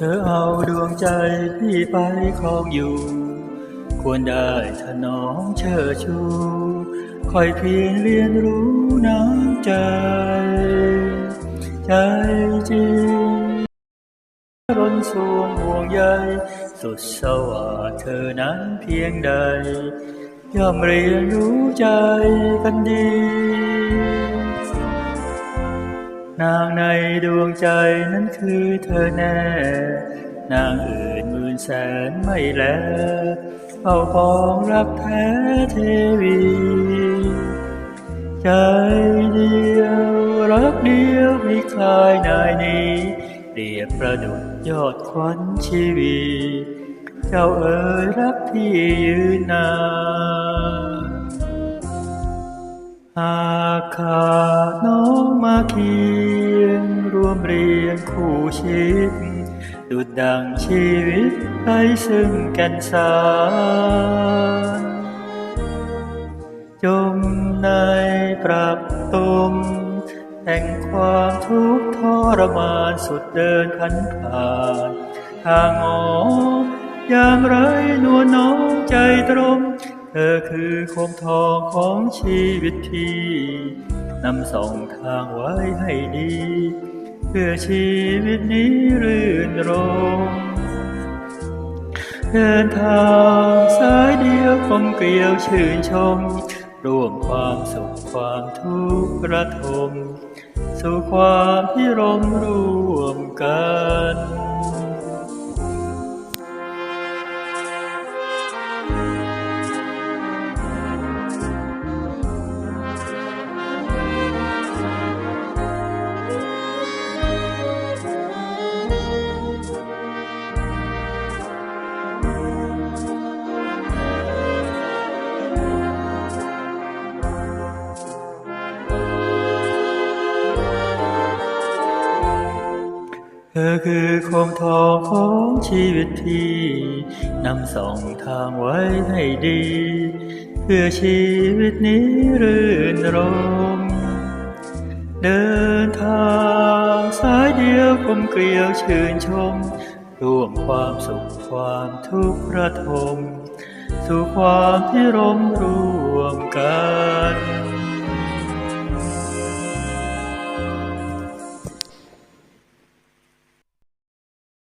ธอเอาดวงใจพี่ไปครองอยู่ ควรได้ถนอมเชิดชูคอยเพียงเรียนรู้น้ำใจ ใจจริงรนสวงห่วงใยสุดสว่าเธอนั้นเพียงใดย่อมเรียนรู้ใจกันดี นางในดวงใจนั้นคือเธอแน่ นางอื่นหมื่นแสนไม่แล เอาปองรักแท้เทวี ใจเดียวรักเดียวมีคลายนายนี้เปรียบประดุจยอดควันชีวีเจ้าเอ๋ยรักที่ยืนนานหากขา น้องมาเคียงรวมเรียนคู่ชิดดุดดังชีวิตไปซึ่งแก่นสารจมในปรับตมแห่งความทุกข์ทรมานสุดเดินขันผ่านทางออกอย่างไรนวลน้องใจตรง เธอคือคมทองของชีวิตที่ นำสองทางไว้ให้ดี เพื่อชีวิตนี้รื่นรมเดินทางสายเดียวคมเกลียวชื่นชม ร่วมความสุขความทุกข์ระทม สู่ความพิรมร่วมกัน ธอคือโคมทองของชีวิตที่นำส่องทางไว้ให้ดี เพื่อชีวิตนี้รื่นรม เดินทางสายเดียวกลมเกลียวชื่นชม ร่วมความสุขความทุกข์ระทม สู่ความพิรมร่วมกัน